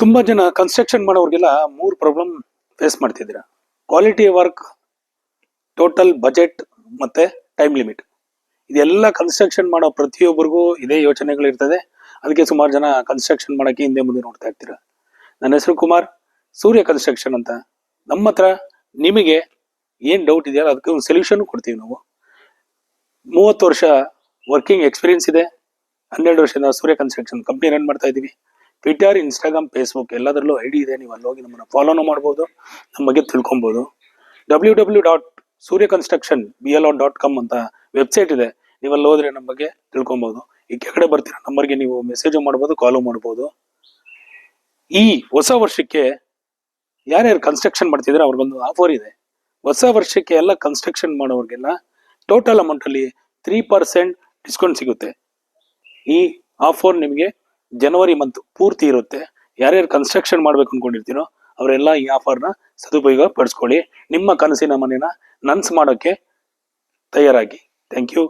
ತುಂಬಾ ಜನ ಕನ್ಸ್ಟ್ರಕ್ಷನ್ ಮಾಡೋರಿಗೆಲ್ಲ ಮೂರು ಪ್ರಾಬ್ಲಮ್ ಫೇಸ್ ಮಾಡ್ತಿದ್ದೀರಾ. ಕ್ವಾಲಿಟಿ ವರ್ಕ್ ಟೋಟಲ್ ಬಜೆಟ್ ಮತ್ತೆ ಟೈಮ್ ಲಿಮಿಟ್ ಇದೆಲ್ಲ ಕನ್ಸ್ಟ್ರಕ್ಷನ್ ಮಾಡೋ ಪ್ರತಿಯೊಬ್ಬರಿಗೂ ಇದೇ ಯೋಚನೆಗಳಿರ್ತದೆ ಅದಕ್ಕೆ ಸುಮಾರು ಜನ ಕನ್ಸ್ಟ್ರಕ್ಷನ್ ಮಾಡೋಕ್ಕೆ ಹಿಂದೆ ಮುಂದೆ ನೋಡ್ತಾ ಇರ್ತೀರ. ನನ್ನ ಹೆಸರು ಕುಮಾರ್, ಸೂರ್ಯ ಕನ್ಸ್ಟ್ರಕ್ಷನ್ ಅಂತ. ನಮ್ಮ ಹತ್ರ ನಿಮಗೆ ಏನು ಡೌಟ್ ಇದೆಯಲ್ಲ ಅದಕ್ಕೆ ಒಂದು ಸೊಲ್ಯೂಷನ್ ಕೊಡ್ತೀವಿ ನಾವು. ಮೂವತ್ತು ವರ್ಷ ವರ್ಕಿಂಗ್ ಎಕ್ಸ್ಪೀರಿಯನ್ಸ್ ಇದೆ. ಹನ್ನೆರಡು ವರ್ಷದಿಂದ ಸೂರ್ಯ ಕನ್ಸ್ಟ್ರಕ್ಷನ್ ಕಂಪ್ನಿ ರನ್ ಮಾಡ್ತಾ ಇದೀವಿ ಟ್ವಿಟರ್ ಇನ್ಸ್ಟಾಗ್ರಾಮ್ ಫೇಸ್ಬುಕ್ ಎಲ್ಲದರಲ್ಲೂ ಐ ಇದೆ. ನೀವು ಅಲ್ಲಿ ಹೋಗಿ ನಮ್ಮನ್ನು ಫಾಲೋನು ಮಾಡ್ಬೋದು, ನಮ್ಮ ಬಗ್ಗೆ ತಿಳ್ಕೊಬೋದು. W W dot Surya construction B L dot com ಅಂತ ವೆಬ್ಸೈಟ್ ಇದೆ. ನೀವು ಅಲ್ಲಿ ಹೋದ್ರೆ ನಮ್ಮ ಬಗ್ಗೆ ತಿಳ್ಕೊಬೋದು. ಈ ಕೆಳಗಡೆ ಬರ್ತೀರ ನಂಬರ್ಗೆ ನೀವು ಮೆಸೇಜು ಮಾಡ್ಬೋದು ಕಾಲು ಮಾಡ್ಬೋದು. ಈ ಹೊಸ ವರ್ಷಕ್ಕೆ ಯಾರ್ಯಾರು ಕನ್ಸ್ಟ್ರಕ್ಷನ್ ಮಾಡ್ತಿದ್ರೆ ಅವ್ರಿಗೊಂದು ಆಫರ್ ಇದೆ. ಹೊಸ ವರ್ಷಕ್ಕೆ ಎಲ್ಲ ಕನ್ಸ್ಟ್ರಕ್ಷನ್ ಮಾಡೋರಿಗೆಲ್ಲ ಟೋಟಲ್ ಅಮೌಂಟಲ್ಲಿ ತ್ರೀ ಪರ್ಸೆಂಟ್ ಡಿಸ್ಕೌಂಟ್ ಸಿಗುತ್ತೆ. ಈ ಆಫರ್ ನಿಮಗೆ ಜನವರಿ ಮಂತ್ ಪೂರ್ತಿ ಇರುತ್ತೆ. ಯಾರ್ಯಾರು ಕನ್ಸ್ಟ್ರಕ್ಷನ್ ಮಾಡ್ಬೇಕು ಅನ್ಕೊಂಡಿರ್ತೀರೋ ಅವರೆಲ್ಲ ಈ ಆಫರ್ನ ಸದುಪಯೋಗ ಪಡಿಸ್ಕೊಳ್ಳಿ ನಿಮ್ಮ ಕನಸಿನ ಮನೆನ ನನ್ಸ್ ಮಾಡೋಕ್ಕೆ ತಯಾರಾಗಿ. Thank you